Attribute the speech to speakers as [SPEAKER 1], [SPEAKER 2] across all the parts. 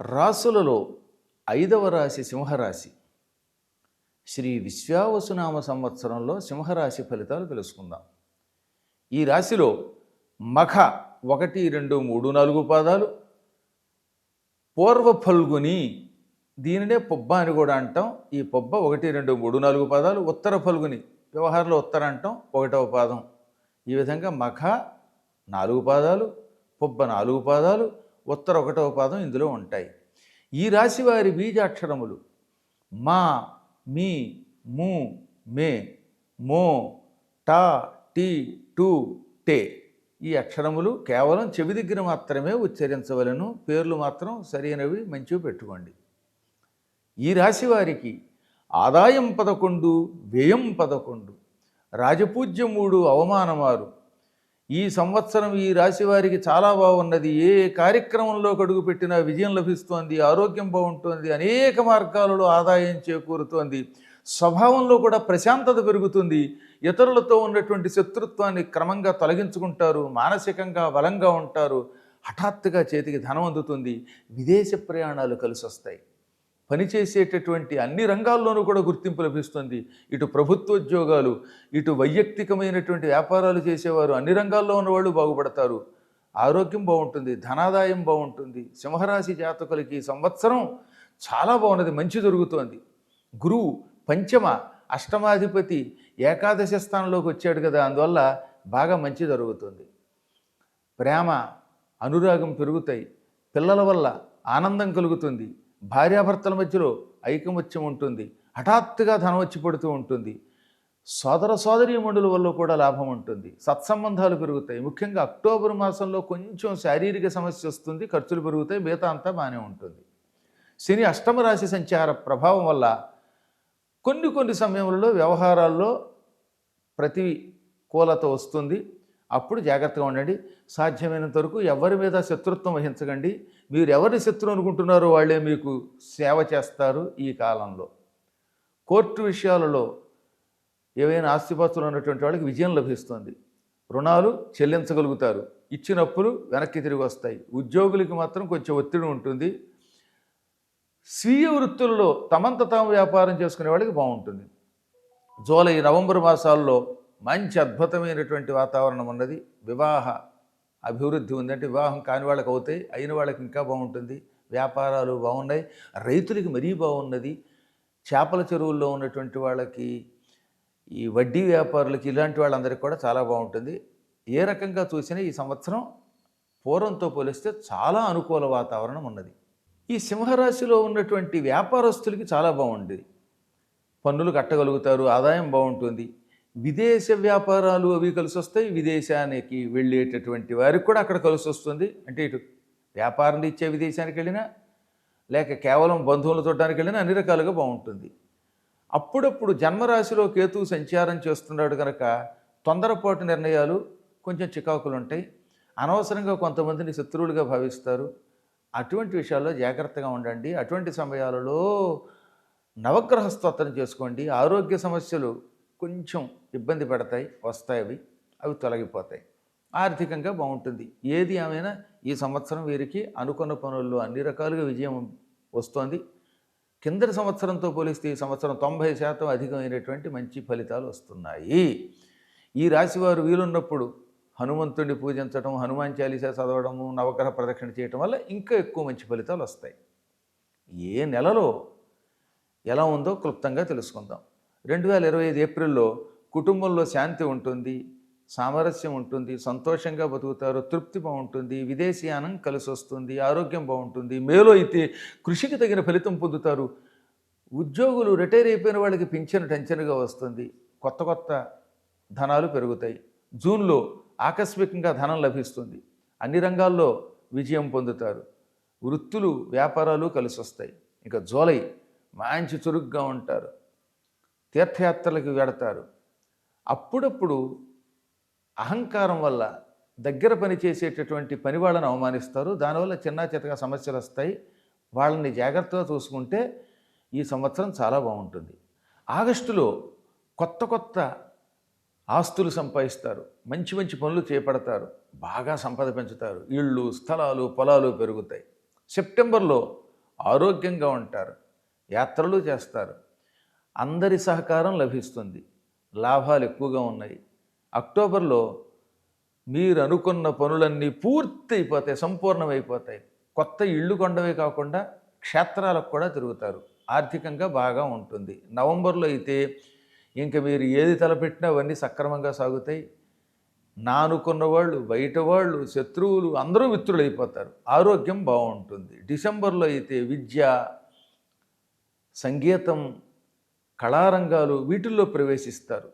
[SPEAKER 1] రాసులలో ఐదవ రాశి సింహరాశి. శ్రీ విశ్వావసునామ సంవత్సరంలో సింహరాశి ఫలితాలు తెలుసుకుందాం. ఈ రాశిలో మఖ ఒకటి రెండు మూడు నాలుగు పాదాలు. పూర్వ ఫల్గుని దీనినే పొబ్బ అని కూడా అంటాం. ఈ పొబ్బ ఒకటి రెండు మూడు నాలుగు పాదాలు. ఉత్తర ఫల్గుని వ్యవహారంలో ఉత్తర అంటాం. ఒకటవ పాదం. ఈ విధంగా మఖ నాలుగు పాదాలు పొబ్బ నాలుగు పాదాలు ఉత్తర ఒకటవ పాదం ఇందులో ఉంటాయి. ఈ రాశి వారి బీజాక్షరములు మా మీ ము మే మో టా టీ టు టే. ఈ అక్షరములు కేవలం చెవి దగ్గర మాత్రమే ఉచ్చరించవలను. పేర్లు మాత్రం సరైనవి మంచివి పెట్టుకోండి. ఈ రాశి వారికి ఆదాయం పదకొండు వ్యయం పదకొండు. రాజపూజ్యం మూడు అవమానమారు ఈ సంవత్సరం ఈ రాశి వారికి చాలా బాగున్నది. ఏ కార్యక్రమంలో అడుగు పెట్టినా విజయం లభిస్తోంది ఆరోగ్యం బాగుంటుంది అనేక మార్గాలలో ఆదాయం చేకూరుతోంది. స్వభావంలో కూడా ప్రశాంతత పెరుగుతుంది. ఇతరులతో ఉన్నటువంటి శత్రుత్వాన్ని క్రమంగా తొలగించుకుంటారు మానసికంగా బలంగా ఉంటారు. హఠాత్తుగా చేతికి ధనం అందుతుంది. విదేశ ప్రయాణాలు కలిసి వస్తాయి పనిచేసేటటువంటి అన్ని రంగాల్లోనూ కూడా గుర్తింపు లభిస్తుంది. ఇటు ప్రభుత్వ ఉద్యోగాలు ఇటు వైయక్తికమైనటువంటి వ్యాపారాలు చేసేవారు అన్ని రంగాల్లో ఉన్నవాళ్ళు బాగుపడతారు. ఆరోగ్యం బాగుంటుంది ధనాదాయం బాగుంటుంది సింహరాశి జాతకులకి సంవత్సరం చాలా బాగున్నది మంచి జరుగుతోంది. గురువు పంచమ అష్టమాధిపతి ఏకాదశ స్థానంలోకి వచ్చాడు కదా అందువల్ల బాగా మంచి జరుగుతుంది. ప్రేమ అనురాగం పెరుగుతాయి. పిల్లల వల్ల ఆనందం కలుగుతుంది. భార్యాభర్తల మధ్యలో ఐకమత్యం ఉంటుంది. హఠాత్తుగా ధనం వచ్చి పడుతూ ఉంటుంది. సోదర సోదరీమణుల వల్ల కూడా లాభం ఉంటుంది. సత్సంబంధాలు పెరుగుతాయి. ముఖ్యంగా అక్టోబర్ మాసంలో కొంచెం శారీరక సమస్య వస్తుంది. ఖర్చులు పెరుగుతాయి. మిగతా అంతా బాగానే ఉంటుంది. శని అష్టమ రాశి సంచార ప్రభావం వల్ల కొన్ని కొన్ని సమయంలో వ్యవహారాల్లో ప్రతికూలత వస్తుంది. అప్పుడు జాగ్రత్తగా ఉండండి. సాధ్యమైనంత వరకు ఎవరి మీద శత్రుత్వం వహించకండి. మీరు ఎవరిని శత్రువు అనుకుంటున్నారో వాళ్ళే మీకు సేవ చేస్తారు ఈ కాలంలో. కోర్టు విషయాలలో ఏవైనా ఆస్తిపాస్తులు ఉన్నటువంటి వాళ్ళకి విజయం లభిస్తుంది. రుణాలు చెల్లించగలుగుతారు. ఇచ్చినప్పులు వెనక్కి తిరిగి వస్తాయి. ఉద్యోగులకి మాత్రం కొంచెం ఒత్తిడి ఉంటుంది. స్వీయ వృత్తులలో తమంత తాము వ్యాపారం చేసుకునే వాళ్ళకి బాగుంటుంది. జూలై నవంబర్ మాసాల్లో మంచి అద్భుతమైనటువంటి వాతావరణం ఉన్నది. వివాహ అభివృద్ధి ఉందంటే వివాహం కాని వాళ్ళకి అవుతాయి అయిన వాళ్ళకి ఇంకా బాగుంటుంది. వ్యాపారాలు బాగున్నాయి. రైతులకి మరీ బాగున్నది. చేపల చెరువుల్లో ఉన్నటువంటి వాళ్ళకి ఈ వడ్డీ వ్యాపారులకి ఇలాంటి వాళ్ళందరికీ కూడా చాలా బాగుంటుంది. ఏ రకంగా చూసినా ఈ సంవత్సరం పూర్వంతో పోలిస్తే చాలా అనుకూల వాతావరణం ఉన్నది. ఈ సింహరాశిలో ఉన్నటువంటి వ్యాపారస్తులకి చాలా బాగుండేది పన్నులు కట్టగలుగుతారు ఆదాయం బాగుంటుంది. విదేశ వ్యాపారాలు అవి కలిసి వస్తాయి విదేశానికి వెళ్ళేటటువంటి వారికి కూడా అక్కడ కలిసి వస్తుంది. అంటే ఇటు వ్యాపారం ఇచ్చే విదేశానికి వెళ్ళినా లేక కేవలం బంధువులు చూడడానికి వెళ్ళినా అన్ని రకాలుగా బాగుంటుంది. అప్పుడప్పుడు జన్మరాశిలో కేతువు సంచారం చేస్తున్నాడు కనుక తొందరపాటు నిర్ణయాలు కొంచెం చికాకులు ఉంటాయి. అనవసరంగా కొంతమందిని శత్రువులుగా భావిస్తారు. అటువంటి విషయాల్లో జాగ్రత్తగా ఉండండి. అటువంటి సమయాలలో నవగ్రహ స్తోత్రం చేసుకోండి. ఆరోగ్య సమస్యలు కొంచెం ఇబ్బంది పడతాయి వస్తాయి అవి అవి తొలగిపోతాయి. ఆర్థికంగా బాగుంటుంది. ఏది ఏమైనా ఈ సంవత్సరం వీరికి అనుకున్న పనుల్లో అన్ని రకాలుగా విజయం వస్తోంది. కిందటి సంవత్సరంతో పోలిస్తే ఈ సంవత్సరం తొంభై శాతం అధికమైనటువంటి మంచి ఫలితాలు వస్తున్నాయి. ఈ రాశివారు వీలున్నప్పుడు హనుమంతుడిని పూజించడం హనుమాన్ చాలీసా చదవడము నవగ్రహ ప్రదక్షిణ చేయటం వల్ల ఇంకా ఎక్కువ మంచి ఫలితాలు వస్తాయి. ఏ నెలలో ఎలా ఉందో క్లుప్తంగా తెలుసుకుందాం. రెండు వేల ఇరవై ఐదు ఏప్రిల్లో కుటుంబంలో శాంతి ఉంటుంది సామరస్యం ఉంటుంది సంతోషంగా బతుకుతారు తృప్తి బాగుంటుంది విదేశీయానం కలిసి వస్తుంది ఆరోగ్యం బాగుంటుంది. మేలో అయితే కృషికి తగిన ఫలితం పొందుతారు. ఉద్యోగులు రిటైర్ అయిపోయిన వాళ్ళకి పింఛను టెన్షన్గా వస్తుంది. కొత్త కొత్త ధనాలు పెరుగుతాయి. జూన్లో ఆకస్మికంగా ధనం లభిస్తుంది. అన్ని రంగాల్లో విజయం పొందుతారు. వృత్తులు వ్యాపారాలు కలిసి వస్తాయి ఇక జూలై మంచి చురుగ్గా ఉంటారు. తీర్థయాత్రలకు వెడతారు. అప్పుడప్పుడు అహంకారం వల్ల దగ్గర పని చేసేటటువంటి పని వాళ్ళని అవమానిస్తారు. దానివల్ల చిన్న చితక సమస్యలు వస్తాయి. వాళ్ళని జాగ్రత్తగా చూసుకుంటే ఈ సంవత్సరం చాలా బాగుంటుంది. ఆగస్టులో కొత్త కొత్త ఆస్తులు సంపాదిస్తారు. మంచి మంచి పనులు చేపడతారు. బాగా సంపద పెంచుతారు. ఇళ్ళు స్థలాలు పొలాలు పెరుగుతాయి. సెప్టెంబర్లో ఆరోగ్యంగా ఉంటారు. యాత్రలు చేస్తారు. అందరి సహకారం లభిస్తుంది. లాభాలు ఎక్కువగా ఉన్నాయి. అక్టోబర్లో మీరు అనుకున్న పనులన్నీ పూర్తి అయిపోతాయి సంపూర్ణమైపోతాయి. కొత్త ఇళ్ళు కొండవే కాకుండా క్షేత్రాలకు కూడా తిరుగుతారు. ఆర్థికంగా బాగా ఉంటుంది. నవంబర్లో అయితే ఇంక మీరు ఏది తలపెట్టినా అవన్నీ సక్రమంగా సాగుతాయి. నా అనుకున్న వాళ్ళు బయట వాళ్ళు శత్రువులు అందరూ మిత్రులైపోతారు. ఆరోగ్యం బాగుంటుంది. డిసెంబర్లో అయితే విద్య సంగీతం కళారంగాలు వీటిల్లో ప్రవేశిస్తారు.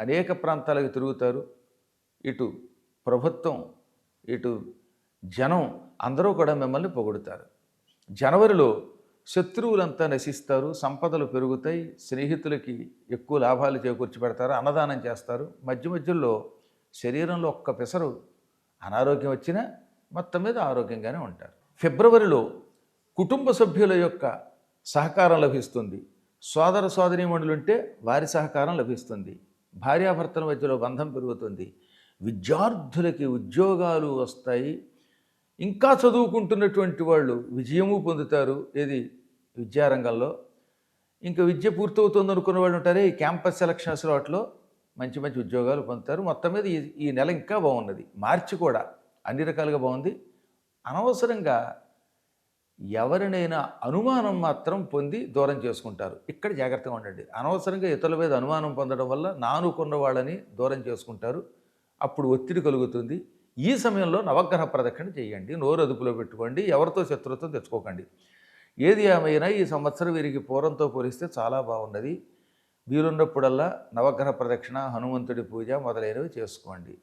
[SPEAKER 1] అనేక ప్రాంతాలకు తిరుగుతారు. ఇటు ప్రభుత్వం ఇటు జనం అందరూ కూడా మిమ్మల్ని పొగుడుతారు. జనవరిలో శత్రువులంతా నశిస్తారు సంపదలు పెరుగుతాయి స్నేహితులకి ఎక్కువ లాభాలు చేకూర్చి పెడతారు అన్నదానం చేస్తారు. మధ్య మధ్యలో శరీరంలో ఒక్క పెసరు అనారోగ్యం వచ్చినా మొత్తం మీద ఆరోగ్యంగానే ఉంటారు. ఫిబ్రవరిలో కుటుంబ సభ్యుల యొక్క సహకారం లభిస్తుంది. సోదర సోదరీమణులు ఉంటే వారి సహకారం లభిస్తుంది. భార్యాభర్తల మధ్యలో బంధం పెరుగుతుంది. విద్యార్థులకి ఉద్యోగాలు వస్తాయి. ఇంకా చదువుకుంటున్నటువంటి వాళ్ళు విజయము పొందుతారు. ఏది? విద్యారంగంలో. ఇంకా విద్య పూర్తవుతుంది అనుకున్న వాళ్ళు ఉంటారే ఈ క్యాంపస్ సెలక్షన్స్ వాటిలో మంచి మంచి ఉద్యోగాలు పొందుతారు. మొత్తం మీద ఈ ఈ నెల ఇంకా బాగున్నది. మార్చి కూడా అన్ని రకాలుగా బాగుంది. అనవసరంగా ఎవరినైనా అనుమానం మాత్రం పొంది దూరం చేసుకుంటారు. ఇక్కడ జాగ్రత్తగా ఉండండి. అనవసరంగా ఇతరుల మీద అనుమానం పొందడం వల్ల నానుకున్న వాళ్ళని దూరం చేసుకుంటారు. అప్పుడు ఒత్తిడి కలుగుతుంది. ఈ సమయంలో నవగ్రహ ప్రదక్షిణ చేయండి. నోరు అదుపులో పెట్టుకోండి. ఎవరితో శత్రుత్వం తెచ్చుకోకండి. ఏది ఏమైనా ఈ సంవత్సరం వీరికి పూర్వంతో పోలిస్తే చాలా బాగున్నది వీలున్నప్పుడల్లా నవగ్రహ ప్రదక్షిణ హనుమంతుడి పూజ మొదలైనవి చేసుకోండి.